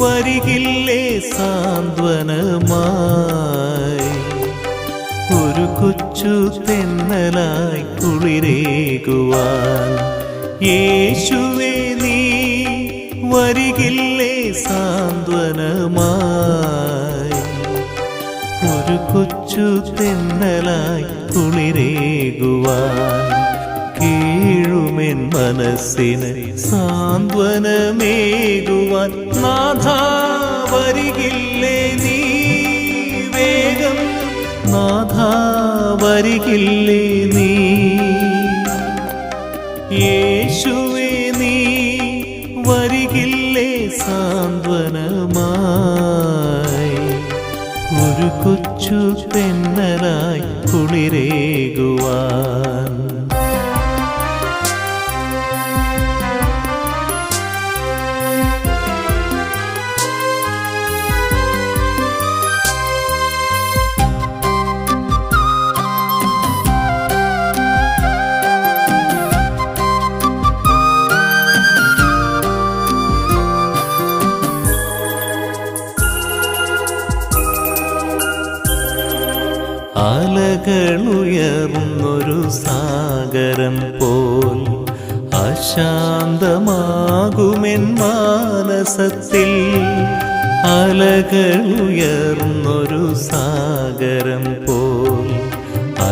വരികില്ലേ സാന്ത്വനമായി? ഒരു കൊച്ചു തെന്നലായി കുളിരേകുവാൻ യേശുവേ നീ വരികില്ലേ സാന്ത്വനമായി? ഒരു കൊച്ചു തെന്നലായി കുളിരേകുവാൻ കീഴുമെൻ മനസ്സിന് സാന്ത്വനമേകുവാൻ നാഥ വരികില്ലേ നീ വേഗം. നാഥ വരികില്ലേ നീ യേശുവേ നീ വരികില്ലേ സാന്ത്വനമായി. ഒരു കൊച്ചു തെന്നലായി കുളിരേകുവാൻ അലകളുയർന്നൊരു സാഗരം പോൽ അശാന്തമാകുമെൻ മാനസത്തിൽ. അലകളുയർന്നൊരു സാഗരം പോൽ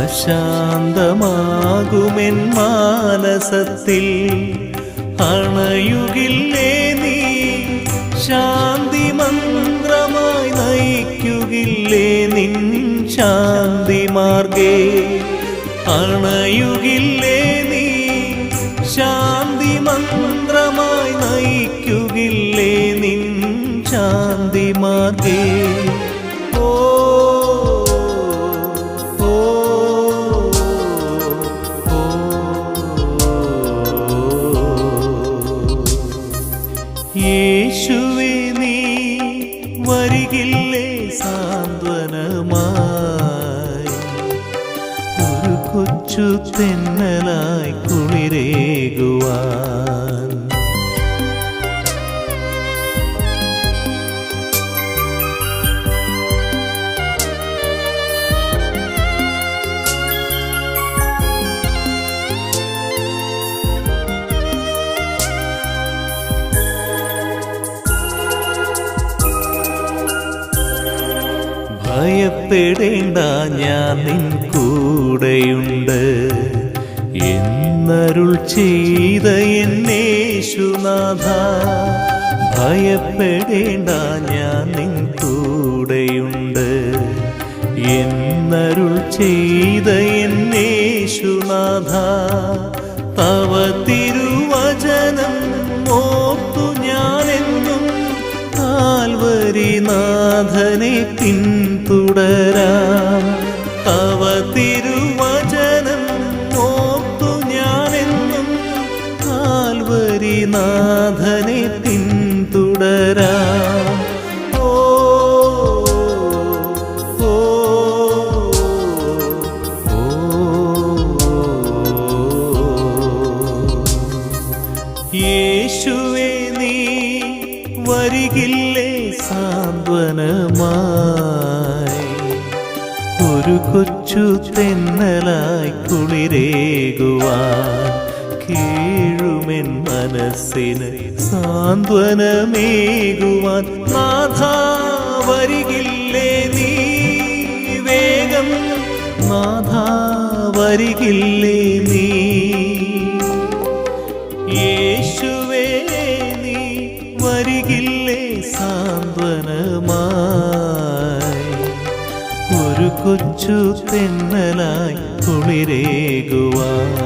അശാന്തമാകുമെൻ മാനസത്തിൽ. അണയുകില്ലേ മാർഗേ അണയുകില്ലേ നീ? ശാന്തി മന്ത്രമായി നയിക്കുകില്ലേ നിൻ ശാന്തി മാർഗേ തെന്നലായി കുളിരേകുവാൻ. ഭയപ്പെടേണ്ട ഞാൻ നിൻ കൂടെയുണ്ട്. എന്നരുൾ ചെയ്ത എന്നേശുനാഥ ഭയപ്പെടേണ്ട ഞാൻ നിൻ കൂടെയുണ്ട്. എന്നരുൾ ചെയ്ത എന്നേശുനാഥ തവ തിരുവചനം ഓർത്തു ഞാനെന്നും കാൽവരിനാഥനെ പിന്തുടരാം അവ തിരുവചനം ഓർത്തു ഞാനെന്നും കാൽവരിനാഥനെ പിന്തുടരാം. യേശുവേ നീ വരികില്ലേ സാന്ത്വനമായി? ഒരു കൊച്ചു തെന്നലായി കുളിരേകുവാൻ കീഴുമെൻ മനസ്സിന് സാന്ത്വനമേകുവാൻ നാഥ വരികില്ലേ നീ? വേഗം നാഥ വരികില്ലേ നീ? യേശുവേ സാന്ത്വനമായി ഒരു കൊച്ചു തെന്നലായി കുളിരേകുവാൻ.